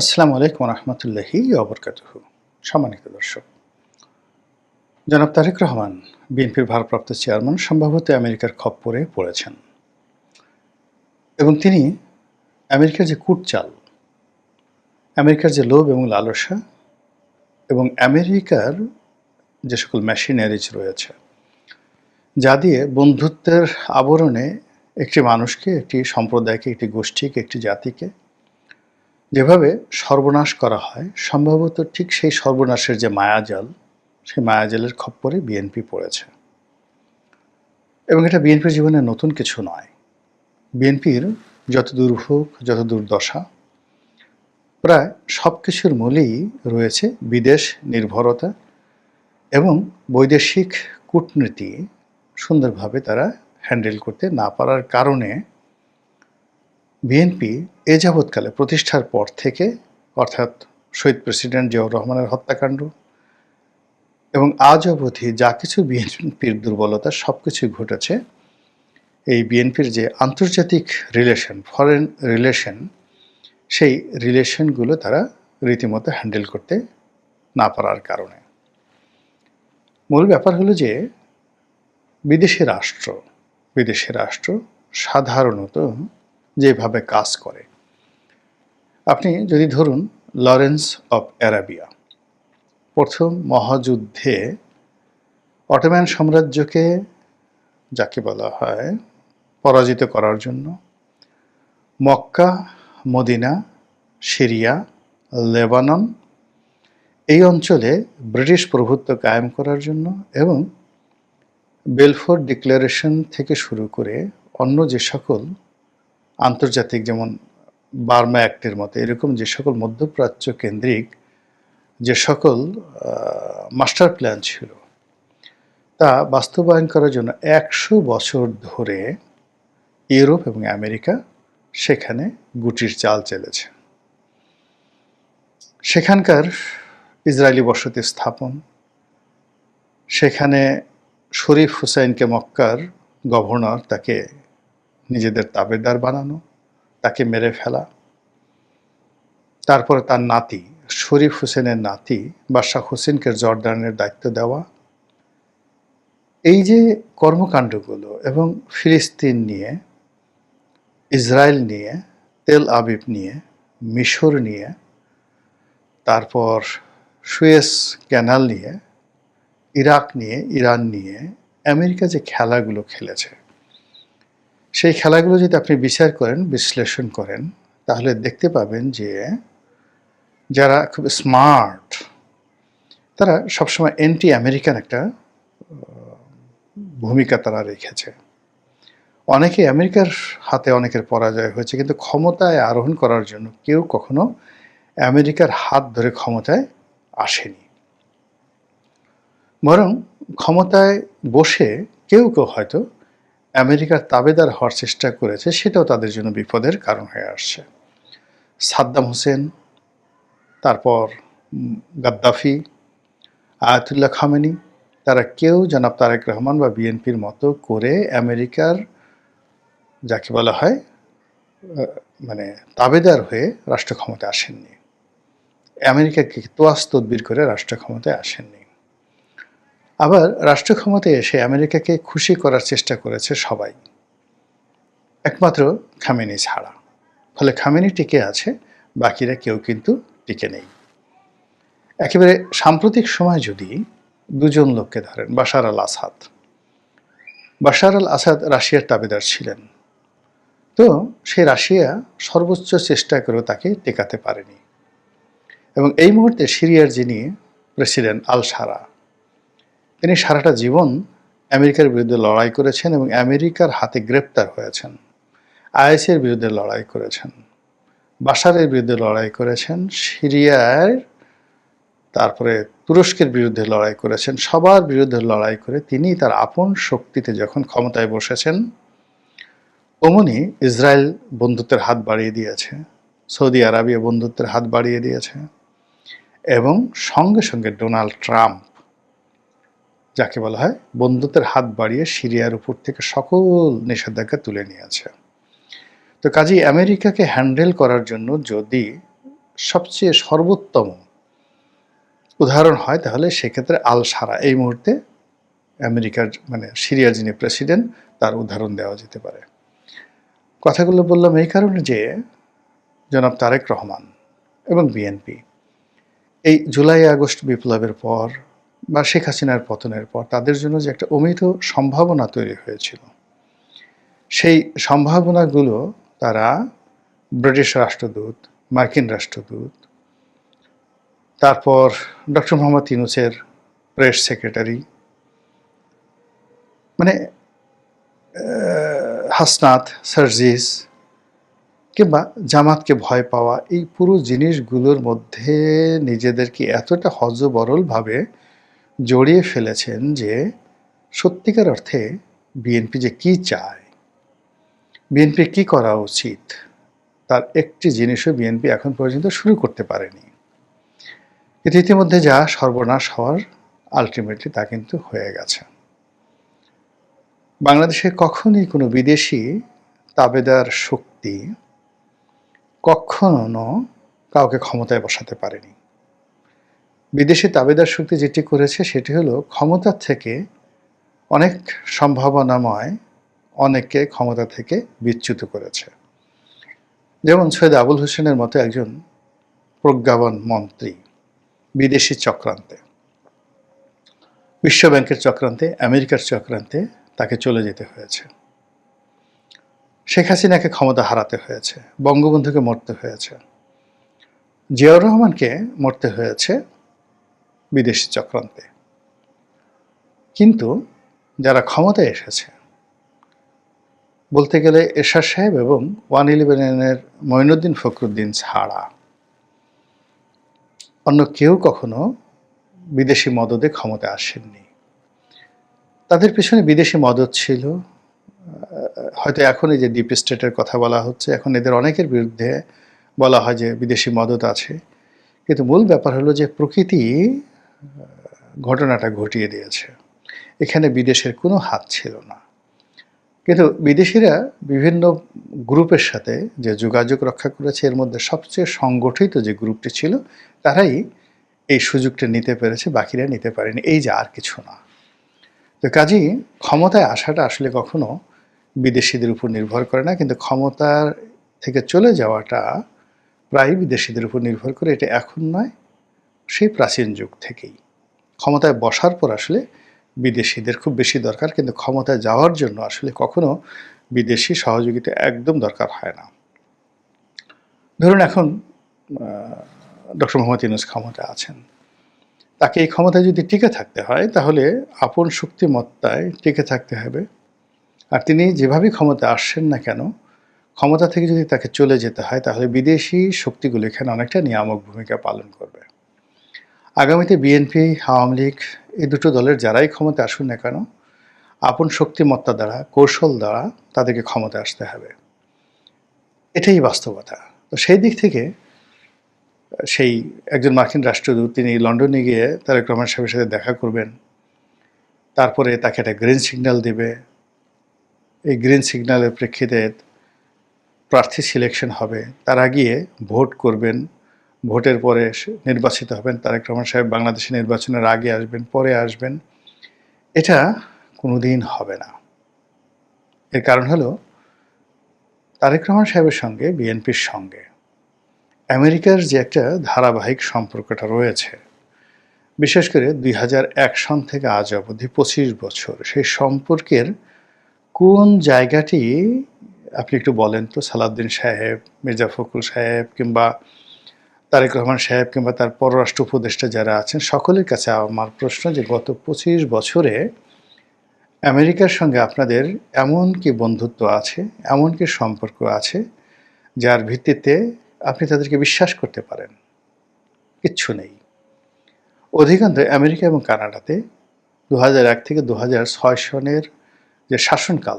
আসসালামু আলাইকুম রহমতুল্লাহি অবরকাত সম্মানিত দর্শক, জনাব তারেক রহমান, বিএনপির ভারপ্রাপ্ত চেয়ারম্যান, সম্ভবত আমেরিকার খপ্পরে পড়েছেন। এবং তিনি আমেরিকার যে কুটচাল, আমেরিকার যে লোভ এবং লালসা, এবং আমেরিকার যে সকল মেশিনারিজ রয়েছে, যা দিয়ে বন্ধুত্বের আবরণে একটি মানুষকে, একটি সম্প্রদায়কে, একটি গোষ্ঠীকে, একটি জাতিকে যেভাবে সর্বনাশ করা হয়, সম্ভবত ঠিক সেই সর্বনাশের যে মায়াজাল, সেই মায়াজালের খপ্পরে বিএনপি পড়েছে। এবং এটা বিএনপির জীবনে নতুন কিছু নয়। বিএনপির যত দুর্ভোগ যত দুর্দশা প্রায় সব কিছুর মূলেই রয়েছে বিদেশ নির্ভরতা এবং বৈদেশিক কূটনীতি সুন্দরভাবে তারা হ্যান্ডেল করতে না পারার কারণে বিএনপি এ যাবৎকালে প্রতিষ্ঠার পর থেকে, অর্থাৎ শহীদ প্রেসিডেন্ট জিয়াউর রহমানের হত্যাকাণ্ড এবং আজ অবধি যা কিছু বিএনপির দুর্বলতা সব কিছুই ঘটেছে। এই বিএনপির যে আন্তর্জাতিক রিলেশন ফরেন রিলেশন সেই রিলেশনগুলো তারা রীতিমতো হ্যান্ডেল করতে না পারার কারণে। মূল ব্যাপার হলো যে, বিদেশি রাষ্ট্র বিদেশি রাষ্ট্র সাধারণত যেভাবে কাজ করে। আপনি যদি ধরুন, লরেন্স অফ অ্যারাবিয়া, প্রথম মহাযুদ্ধে অটোম্যান সাম্রাজ্যকে যাকে বলা হয় পরাজিত করার জন্য মক্কা, মদিনা, সিরিয়া, লেবানন, এই অঞ্চলে ব্রিটিশ প্রভুত্ব কায়েম করার জন্য এবং বেলফোর ডিক্লারেশন থেকে শুরু করে অন্য যে সকল আন্তর্জাতিক যেমন বার্মা অ্যাক্টের মতো, এরকম যে সকল মধ্যপ্রাচ্য কেন্দ্রিক যে সকল মাস্টার প্ল্যান ছিল, তা বাস্তবায়ন করার জন্য একশো বছর ধরে ইউরোপ এবং আমেরিকা সেখানে গুটির চাল চলেছে। সেখানকার ইসরায়েলি বসতি স্থাপন, সেখানে শরীফ হুসাইনকে মক্কার গভর্নর তাকে নিজেদের তাবেদার বানানো, তাকে মেরে ফেলা। তারপরে তার নাতি, শরীফ হোসেনের নাতি, বাদশাহ হোসেনকে জর্দানের দায়িত্ব দেওয়া। এই যে কর্মকাণ্ডগুলো এবং ফিলিস্তিন নিয়ে, ইসরায়েল নিয়ে, তেল আবিব নিয়ে, মিশর নিয়ে, তারপর সুয়েস ক্যানাল নিয়ে, ইরাক নিয়ে, ইরান নিয়ে, আমেরিকা যে খেলাগুলো খেলেছে সেই খেলাগুলো যদি আপনি বিচার করেন, বিশ্লেষণ করেন, তাহলে দেখতে পাবেন যে যারা খুব স্মার্ট, তারা সবসময় অ্যান্টি আমেরিকান একটা, ভূমিকা তারা রেখেছে। অনেকে আমেরিকার হাতে অনেকের পরাজয় হয়েছে, কিন্তু ক্ষমতায় আরোহণ করার জন্য কেউ কখনো আমেরিকার হাত ধরে ক্ষমতায় আসেনি। বরং ক্ষমতায় বসে কেউ কেউ হয়তো আমেরিকার তাবেদার হওয়ার চেষ্টা করেছে, সেটাও তাদের জন্য বিপদের কারণ হয়ে আসছে। সাদ্দাম হোসেন, তারপর গাদ্দাফি, আয়াতুল্লাহ খামেনি, তারা কেউ জনাব তারেক রহমান বা বিএনপির মতো করে আমেরিকার যাকে বলা হয় মানে তাবেদার হয়ে রাষ্ট্র ক্ষমতায় আসেননি। আমেরিকাকে তোয়াজ তদবির করে রাষ্ট্র ক্ষমতায় আসেননি। আবার রাষ্ট্র ক্ষমতায় এসে আমেরিকাকে খুশি করার চেষ্টা করেছে সবাই। একমাত্র খামেনি ছাড়া। ফলে খামেনি টিকে আছে, বাকিরা কেউ কিন্তু টিকে নেই। একেবারে সাম্প্রতিক সময় যদি দুজন লোককে ধরেন, বাশার আল আসাদ। বাশার আল আসাদ রাশিয়ার তাবেদার ছিলেন। তো সে রাশিয়া সর্বোচ্চ চেষ্টা করেও তাকে টেকাতে পারেনি। এবং এই মুহূর্তে সিরিয়ার যিনি প্রেসিডেন্ট আল সারা তিনি সারাটা জীবন আমেরিকার বিরুদ্ধে লড়াই করেছেন এবং আমেরিকার হাতে গ্রেপ্তার হয়েছেন। আইএসের বিরুদ্ধে লড়াই করেছেন। বাসারের বিরুদ্ধে লড়াই করেছেন। সিরিয়ার, তারপরে তুরস্কের বিরুদ্ধে লড়াই করেছেন। সবার বিরুদ্ধে লড়াই করে তিনি তার আপন শক্তিতে যখন ক্ষমতায় বসেছেন, অমনি ইসরায়েল বন্ধুত্বের হাত বাড়িয়ে দিয়েছে। সৌদি আরবিয়া বন্ধুত্বের হাত বাড়িয়ে দিয়েছে এবং সঙ্গে সঙ্গে ডোনাল্ড ট্রাম্প যাকে বলা হয় বন্ধুত্বের হাত বাড়িয়ে সিরিয়ার উপর থেকে সকল নিষেধাজ্ঞা তুলে নিয়েছে। তো কাজেই আমেরিকাকে হ্যান্ডেল করার জন্য যদি সবচেয়ে সর্বোত্তম উদাহরণ হয়, তাহলে সেক্ষেত্রে আল সারা। এই মুহূর্তে আমেরিকার মানে সিরিয়ার যিনি প্রেসিডেন্ট, তার উদাহরণ দেওয়া যেতে পারে। কথাগুলো বললাম এই কারণে যে, জনাব তারেক রহমান এবং বিএনপি এই জুলাই আগস্ট বিপ্লবের পর বা শেখ হাসিনার পতনের পর তাদের জন্য যে একটা অমিত সম্ভাবনা তৈরি হয়েছিল। সেই সম্ভাবনাগুলো তারা ব্রিটিশ রাষ্ট্রদূত, মার্কিন রাষ্ট্রদূত, তারপর ডক্টর মোহাম্মদ ইউনুসের প্রেস সেক্রেটারি মানে হাসনাত, সার্জিস কিংবা জামাতকে ভয় পাওয়া এই পুরো জিনিসগুলোর মধ্যে নিজেদেরকে এতটা হজবরলভাবে জড়িয়ে ফেলেছেন যে সত্যিকার অর্থে বিএনপি যে কি চায় বিএনপি কি করা উচিত, তার একটি জিনিসও বিএনপি এখন পর্যন্ত শুরু করতে পারেনি। কিন্তু ইতিমধ্যে যা সর্বনাশ হওয়ার আলটিমেটলি তা কিন্তু হয়ে গেছে। বাংলাদেশে কখনই কোনো বিদেশি তাবেদার শক্তি কখনো কাউকে ক্ষমতায় বসাতে পারেনি। বিদেশি তাবেদার শক্তি যেটি করেছে সেটি হলো ক্ষমতার থেকে অনেক সম্ভাবনাময় অনেককে ক্ষমতা থেকে বিচ্যুত করেছে। যেমন সৈয়দ আবুল হোসেনের মতো একজন প্রজ্ঞাপন মন্ত্রী বিদেশি চক্রান্তে। বিশ্বব্যাংকের চক্রান্তে, আমেরিকার চক্রান্তে তাকে চলে যেতে হয়েছে। শেখ হাসিনাকে ক্ষমতা হারাতে হয়েছে, বঙ্গবন্ধুকে মরতে হয়েছে। জিয়াউর রহমানকে মরতে হয়েছে বিদেশি চক্রান্তে। কিন্তু যারা ক্ষমতায় এসেছে, বলতে গেলে এরশাদ সাহেব এবং ওয়ান ইলেভেনের মঈনুদ্দিন ফখরুদ্দিন ছাড়া অন্য কেউ কখনো বিদেশি মদদে ক্ষমতা আসেননি। তাদের পিছনে বিদেশি মদত ছিল। হয়তো এখন এই যে ডিপ স্টেটের কথা বলা হচ্ছে, এখন এদের অনেকের বিরুদ্ধে বলা হয় যে বিদেশি মদত আছে। কিন্তু মূল ব্যাপার হলো যে প্রকৃতি ঘটনাটা ঘটিয়ে দিয়েছে। এখানে বিদেশের কোনো হাত ছিল না। কিন্তু বিদেশিরা বিভিন্ন গ্রুপের সাথে যে যোগাযোগ রক্ষা করেছে, এর মধ্যে সবচেয়ে সংগঠিত যে গ্রুপটি ছিল, তারাই এই সুযোগটা নিতে পেরেছে, বাকিরা নিতে পারেনি। এই যে আর কিছু না। তো কাজেই ক্ষমতায় আসাটা আসলে কখনো বিদেশিদের উপর নির্ভর করে না, কিন্তু ক্ষমতার থেকে চলে যাওয়াটা প্রায় বিদেশিদের উপর নির্ভর করে। এটা এখন নয় সেই প্রাচীন যুগ থেকেই। ক্ষমতায় বসার পর আসলে বিদেশিদের খুব বেশি দরকার, কিন্তু ক্ষমতায় যাওয়ার জন্য আসলে কখনো বিদেশি সহযোগিতা একদম দরকার হয় না। ধরুন এখন ডক্টর মোহাম্মদ ইউনুস ক্ষমতায় আছেন। তাকে এই ক্ষমতায় যদি টিকে থাকতে হয়, তাহলে আপন শক্তিমত্তায় টিকে থাকতে হবে। আর তিনি যেভাবেই ক্ষমতা আসছেন না কেন, ক্ষমতা থেকে যদি তাকে চলে যেতে হয়, তাহলে বিদেশি শক্তিগুলো এখানে অনেকটা নিয়ামক ভূমিকা পালন করবে। আগামীতে বিএনপি আওয়ামী লীগ এই দুটো দলের যারাই ক্ষমতা আসুন না কেন, আপন শক্তিমত্তা দ্বারা, কৌশল দ্বারা তাদেরকে ক্ষমতা আসতে হবে। এটাই বাস্তবতা। তো সেই দিক থেকে, সেই একজন মার্কিন রাষ্ট্রদূত, তিনি লন্ডনে গিয়ে তারেক রহমান সাহেবের সাথে দেখা করবেন। তারপরে তাকে একটা গ্রিন সিগন্যাল দেবে। এই গ্রিন সিগন্যালের প্রেক্ষিতে প্রার্থী সিলেকশন হবে। তারা গিয়ে ভোট করবেন। ভোটের পরে নির্বাচিত হবেন, তারেক রহমান সাহেব বাংলাদেশে নির্বাচনের আগে আসবেন, পরে আসবেন। এটা কোনো দিন হবে না। এর কারণ হলো, তারেক রহমান সাহেবের সঙ্গে, বিএনপির সঙ্গে, আমেরিকার যে একটা ধারাবাহিক সম্পর্কটা রয়েছে, বিশেষ করে দুই হাজার এক সন থেকে আজ অবধি পঁচিশ বছর, সেই সম্পর্কের কোন জায়গাটি, আপনি একটু বলেন তো, সালাউদ্দিন সাহেব, মির্জা ফখরুল সাহেব কিংবা তারেক রহমান সাহেব কিংবা তার পররাষ্ট্র উপদেষ্টা যারা আছেন, সকলের কাছে আমার প্রশ্ন যে গত পঁচিশ বছরে আমেরিকার সঙ্গে আপনাদের এমন কি বন্ধুত্ব আছে, এমন কি সম্পর্ক আছে যার ভিত্তিতে আপনি তাদেরকে বিশ্বাস করতে পারেন? কিচ্ছু নেই। অধিকাংশ আমেরিকা এবং কানাডাতে দু এক থেকে দু ছয় সনের যে শাসনকাল,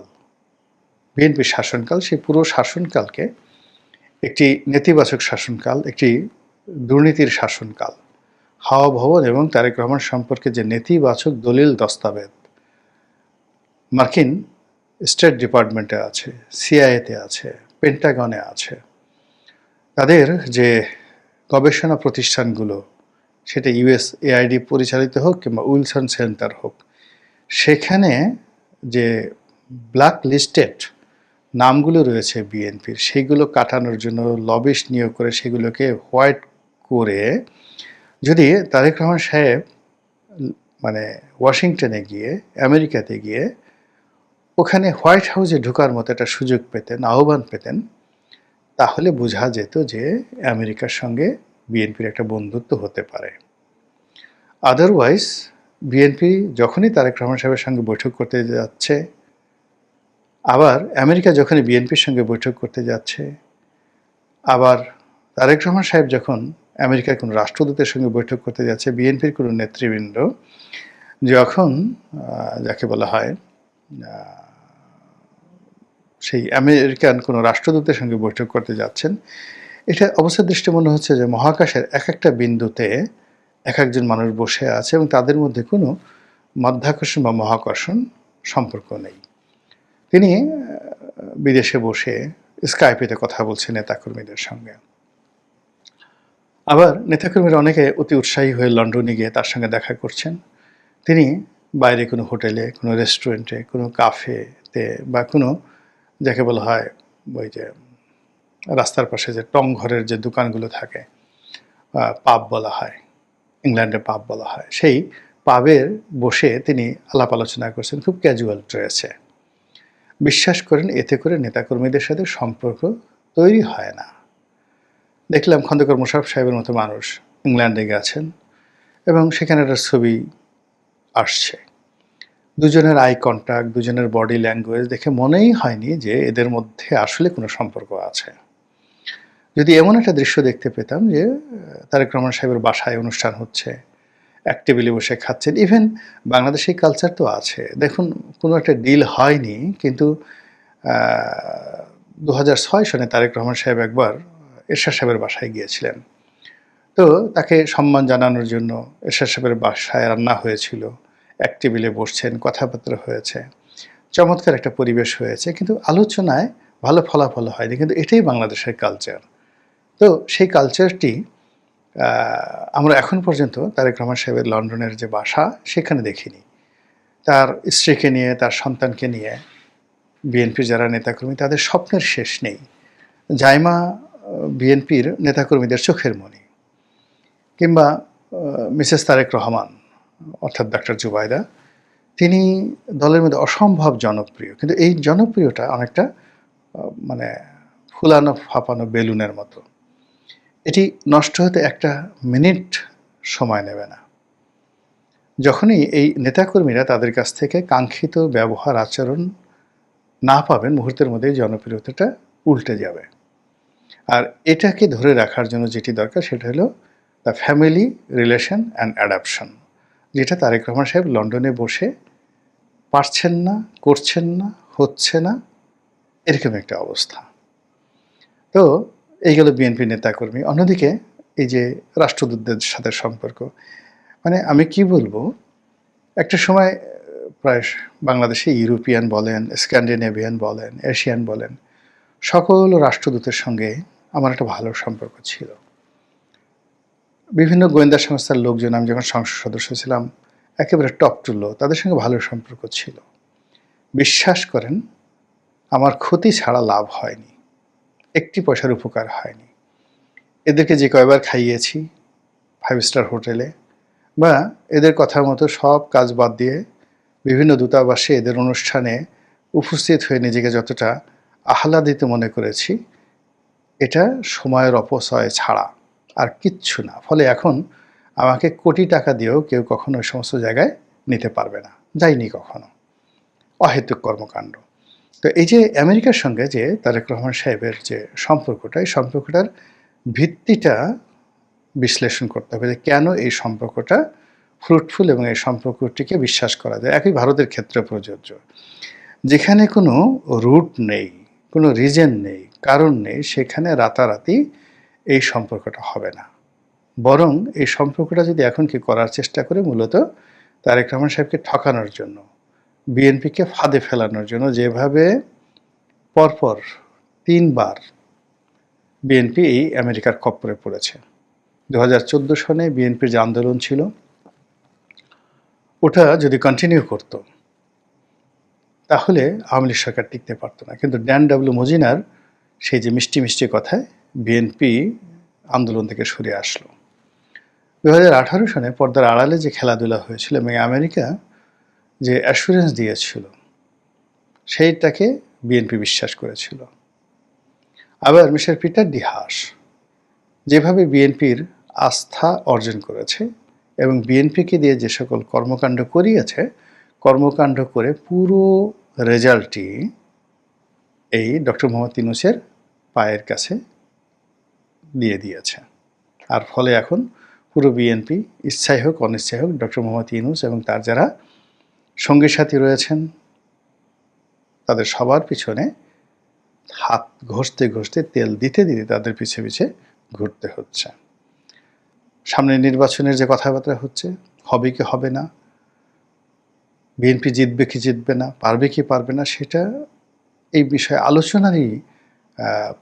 বিএনপির শাসনকাল, সেই পুরো শাসনকালকে একটি নেতিবাচক শাসনকাল, একটি দুর্নীতির শাসনকাল। হাওয়া ভবন এবং তারেক রহমান সম্পর্কে যে নেতিবাচক দলিল দস্তাবেজ মার্কিন স্টেট ডিপার্টমেন্টে আছে, সিআইএতে আছে, পেন্টাগনে আছে। তাদের যে গবেষণা প্রতিষ্ঠানগুলো, সেটা ইউএস এআইডি পরিচালিত হোক কিংবা উইলসন সেন্টার হোক, সেখানে যে ব্ল্যাক লিস্টেড নামগুলো রয়েছে বিএনপির সেইগুলো কাটানোর জন্য লবিস্ট নিয়োগ করে সেগুলোকে হোয়াইট করে যদি তারেক রহমান সাহেব মানে ওয়াশিংটনে গিয়ে, আমেরিকাতে গিয়ে ওখানে হোয়াইট হাউসে ঢোকার মতো একটা সুযোগ পেতেন, আহ্বান পেতেন, তাহলে বোঝা যেত যে আমেরিকার সঙ্গে বিএনপির একটা বন্ধুত্ব হতে পারে। আদারওয়াইজ বিএনপি যখনই তারেক রহমান সাহেবের সঙ্গে বৈঠক করতে যাচ্ছে, আবার আমেরিকা যখনই বিএনপির সঙ্গে বৈঠক করতে যাচ্ছে, আবার তারেক রহমান সাহেব যখন আমেরিকার কোনো রাষ্ট্রদূতের সঙ্গে বৈঠক করতে যাচ্ছে বিএনপির কোনো নেতৃবৃন্দ। যখন যাকে বলা হয় সেই আমেরিকান কোনো রাষ্ট্রদূতের সঙ্গে বৈঠক করতে যাচ্ছেন, এটা অবস্থা দৃষ্টি মনে হচ্ছে যে মহাকাশের এক একটা বিন্দুতে এক একজন মানুষ বসে আছে এবং তাদের মধ্যে কোনো মাধ্যাকর্ষণ বা মহাকর্ষণ সম্পর্ক নেই। তিনি বিদেশে বসে স্কাইপেতে কথা বলছেন নেতাকর্মীদের সঙ্গে। আবার নেতাকর্মীরা অনেকে অতি উৎসাহী হয়ে লন্ডনে গিয়ে তার সঙ্গে দেখা করছেন। তিনি বাইরে কোনো হোটেলে, কোনো রেস্টুরেন্টে, কোনো কাফেতে বা কোনো যাকে বলা হয় ওই যে রাস্তার পাশে যে টং ঘরের যে দোকানগুলো থাকে পাব বলা হয় ইংল্যান্ডে পাব বলা হয়, সেই পাবের বসে তিনি আলাপ আলোচনা করছেন, খুব ক্যাজুয়াল ড্রেসে বিশ্বাস করেন, এতে করে নেতাকর্মীদের সাথে সম্পর্ক তৈরি হয় না। দেখলাম খন্দকর মুশাফ সাহেবের মতো মানুষ ইংল্যান্ডে গেছেন এবং সেখানে একটা ছবি আসছে। দুজনের আই কন্ট্যাক্ট দুজনের বডি ল্যাঙ্গুয়েজ দেখে মনেই হয়নি যে এদের মধ্যে আসলে কোনো সম্পর্ক আছে। যদি এমন একটা দৃশ্য দেখতে পেতাম যে, তারেক রহমান সাহেবের বাসায় অনুষ্ঠান হচ্ছে, এক টেবিলে বসে খাচ্ছেন ইভেন বাংলাদেশে কালচার তো আছে। দেখুন, কোনো একটা ডিল হয়নি, কিন্তু দু হাজার ছয় সনে তারেক রহমান সাহেব একবার এরশাদ সাহেবের বাসায় গিয়েছিলেন। তো তাকে সম্মান জানানোর জন্য এরশাদ সাহেবের বাসায় রান্না হয়েছিল। এক টেবিলে বসছেন কথাবার্তা হয়েছে। চমৎকার একটা পরিবেশ হয়েছে, কিন্তু আলোচনায় ভালো ফলাফল হয়নি, কিন্তু এটাই বাংলাদেশের কালচার তো সেই কালচারটি আমরা এখন পর্যন্ত তারেক রহমান সাহেবের লন্ডনের যে বাসা, সেখানে দেখিনি। তার স্ত্রীকে নিয়ে, তার সন্তানকে নিয়ে বিএনপির যারা নেতাকর্মী, তাদের স্বপ্নের শেষ নেই। জাইমা বিএনপির নেতাকর্মীদের চোখের মণি কিংবা মিসেস তারেক রহমান, অর্থাৎ ডাক্তার জুবাইদা তিনি দলের মধ্যে অসম্ভব জনপ্রিয়। কিন্তু এই জনপ্রিয়টা অনেকটা মানে ফুলানো ফাঁপানো বেলুনের মতো। এটি নষ্ট হতে একটা মিনিট সময় নেবে না। যখনই এই নেতাকর্মীরা তাদের কাছ থেকে কাঙ্ক্ষিত ব্যবহার, আচরণ না পাবেন, মুহূর্তের মধ্যেই জনপ্রিয়তাটা উল্টে যাবে। আর এটাকে ধরে রাখার জন্য যেটি দরকার সেটা হলো the family relation and adaptation যেটা তারেক রহমান সাহেব লন্ডনে বসে পারছেন না, করছেন না, হচ্ছে না, এরকম একটা অবস্থা। তো এই গেল বিএনপি নেতাকর্মী। অন্যদিকে এই যে রাষ্ট্রদূতদের সাথে সম্পর্ক মানে আমি কি বলব, একটা সময় প্রায় বাংলাদেশে ইউরোপিয়ান বলেন, স্ক্যান্ডিনেভিয়ান বলেন, এশিয়ান বলেন, সকল রাষ্ট্রদূতের সঙ্গে আমার একটা ভালো সম্পর্ক ছিল। বিভিন্ন গোয়েন্দা সংস্থার লোকজন, আমি যখন সংসদ সদস্য ছিলাম, একেবারে টপ টুলো তাদের সঙ্গে ভালো সম্পর্ক ছিল। বিশ্বাস করেন, আমার ক্ষতি ছাড়া লাভ হয়নি। একটি পয়সার উপকার হয়নি। এদেরকে যে কয়বার খাইয়েছি ফাইভ স্টার হোটেলে, বা এদের কথার মতো সব কাজ বাদ দিয়ে বিভিন্ন দূতাবাসে এদের অনুষ্ঠানে উপস্থিত হয়ে নিজেকে যতটা আহ্লাদিত মনে করেছি এটা সময়ের অপচয় ছাড়া আর কিচ্ছু না। ফলে এখন আমাকে কোটি টাকা দিয়েও কেউ কখনো ওই সমস্ত জায়গায় নিতে পারবে না যাইনি কখনো। অহেতুক কর্মকাণ্ড। তো এই যে আমেরিকার সঙ্গে যে তারেক রহমান সাহেবের যে সম্পর্কটা, এই সম্পর্কটার ভিত্তিটা বিশ্লেষণ করতে হবে যে কেন এই সম্পর্কটা ফ্রুটফুল এবং এই সম্পর্কটিকে বিশ্বাস করা যায়। একই ভারতের ক্ষেত্রে প্রযোজ্য। যেখানে কোনো রুট নেই, কোনো রিজন নেই কারণ নেই, সেখানে রাতারাতি এই সম্পর্কটা হবে না। বরং এই সম্পর্কটা যদি এখন কি করার চেষ্টা করে মূলত তারেক রহমান সাহেবকে ঠকানোর জন্য, বিএনপিকে ফাঁদে ফেলানোর জন্য, যেভাবে পরপর তিনবার বিএনপি এই আমেরিকার খপ্পরে পড়েছে। দু হাজার চোদ্দ সনে বিএনপির যে আন্দোলন ছিল, ওটা যদি কন্টিনিউ করত, তাহলে আওয়ামী লীগ সরকার টিকতে পারতো না। কিন্তু ড্যান ডাব্লিউ মজিনার সেই যে মিষ্টি মিষ্টি কথায় বিএনপি আন্দোলন থেকে সরে আসলো। দু হাজার আঠারো সনে পর্দার আড়ালে যে খেলাধুলা হয়েছিল এবং আমেরিকা যে অ্যাসুরেন্স দিয়েছিল, সেইটাকে বিএনপি বিশ্বাস করেছিল। আবার মিস্টার পিটার ডিহাস যেভাবে বিএনপির আস্থা অর্জন করেছে এবং বিএনপিকে দিয়ে যে সকল কর্মকাণ্ড করিয়েছে, কর্মকাণ্ড করে পুরো রেজাল্টটি এই ডক্টর মোহাম্মদ ইউনুসের পায়ের কাছে দিয়ে দিয়েছে। আর ফলে এখন পুরো বিএনপি ইচ্ছাই হোক অনিচ্ছাই হোক ডক্টর মোহাম্মদ ইউনুস এবং তার যারা সঙ্গী সাথী রয়েছেন, তাদের সবার পিছনে হাত ঘষতে ঘষতে, তেল দিতে দিতে তাদের পিছে পিছে ঘুরতে হচ্ছে। সামনে নির্বাচনের যে কথাবার্তা হচ্ছে, হবে কি হবে না, বিএনপি জিতবে কি জিতবে না, পারবে কি পারবে না, সেটা এই বিষয়ে আলোচনারই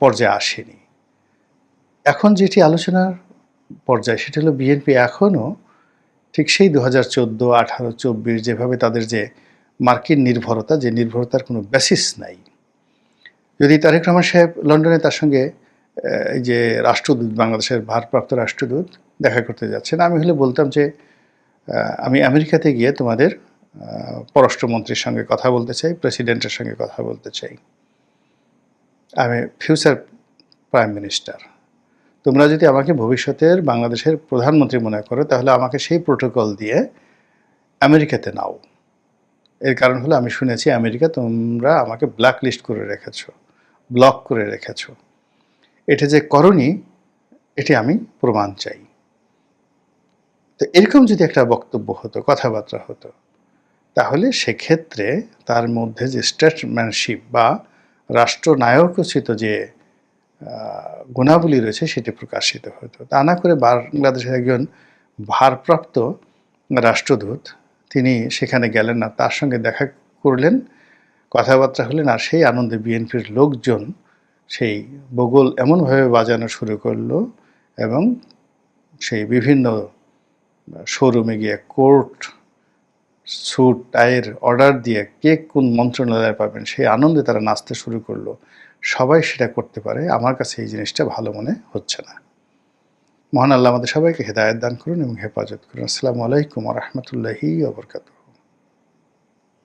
পর্যায়ে আসেনি। এখন যেটি আলোচনার পর্যায়ে, সেটা হলো বিএনপি এখনও ঠিক সেই দু হাজার চোদ্দ, আঠারো, চব্বিশ যেভাবে তাদের যে মার্কিন নির্ভরতা, যে নির্ভরতার কোনো বেসিস নাই। যদি তারেক রহমান সাহেব লন্ডনে তার সঙ্গে এই যে রাষ্ট্রদূত, বাংলাদেশের ভারপ্রাপ্ত রাষ্ট্রদূত দেখা করতে যাচ্ছেন, আমি হলে বলতাম যে আমি আমেরিকাতে গিয়ে তোমাদের পররাষ্ট্রমন্ত্রীর সঙ্গে কথা বলতে চাই, প্রেসিডেন্টের সঙ্গে কথা বলতে চাই। আমি ফিউচার প্রাইম মিনিস্টার তোমরা যদি আমাকে ভবিষ্যতের বাংলাদেশের প্রধানমন্ত্রী মনে করো, তাহলে আমাকে সেই প্রোটোকল দিয়ে আমেরিকাতে নাও। এর কারণ হলো আমি শুনেছি আমেরিকা তোমরা আমাকে ব্ল্যাক লিস্ট করে রেখেছো ব্লক করে রেখেছো। এটা যে করনি, এটি আমি প্রমাণ চাই। তো এরকম যদি একটা বক্তব্য হতো, কথাবার্তা হতো তাহলে সেক্ষেত্রে তার মধ্যে যে স্টেটম্যানশিপ বা রাষ্ট্রনায়কোচিত যে গুণাবলী রয়েছে সেটি প্রকাশিত হতো। তা না করে বাংলাদেশের একজন ভারপ্রাপ্ত রাষ্ট্রদূত, তিনি সেখানে গেলেন না, তার সঙ্গে দেখা করলেন, কথাবার্তা হলেন, আর সেই আনন্দে বিএনপির লোকজন সেই বগল এমনভাবে বাজানো শুরু করল এবং সেই বিভিন্ন শোরুমে গিয়ে কোর্ট স্যুট, টাইয়ের অর্ডার দিয়ে কে কোন মন্ত্রণালয়ে পাবেন, সেই আনন্দে তারা নাচতে শুরু করল। সবাই সেটা করতে পারে, আমার কাছে এই জিনিসটা ভালো মনে হচ্ছে না। মহান আল্লাহ আমাদের সবাইকে হেদায়ত দান করুন এবং হেফাজত করুন। আসসালামু আলাইকুম রহমতুল্লাহি ওবরকাতু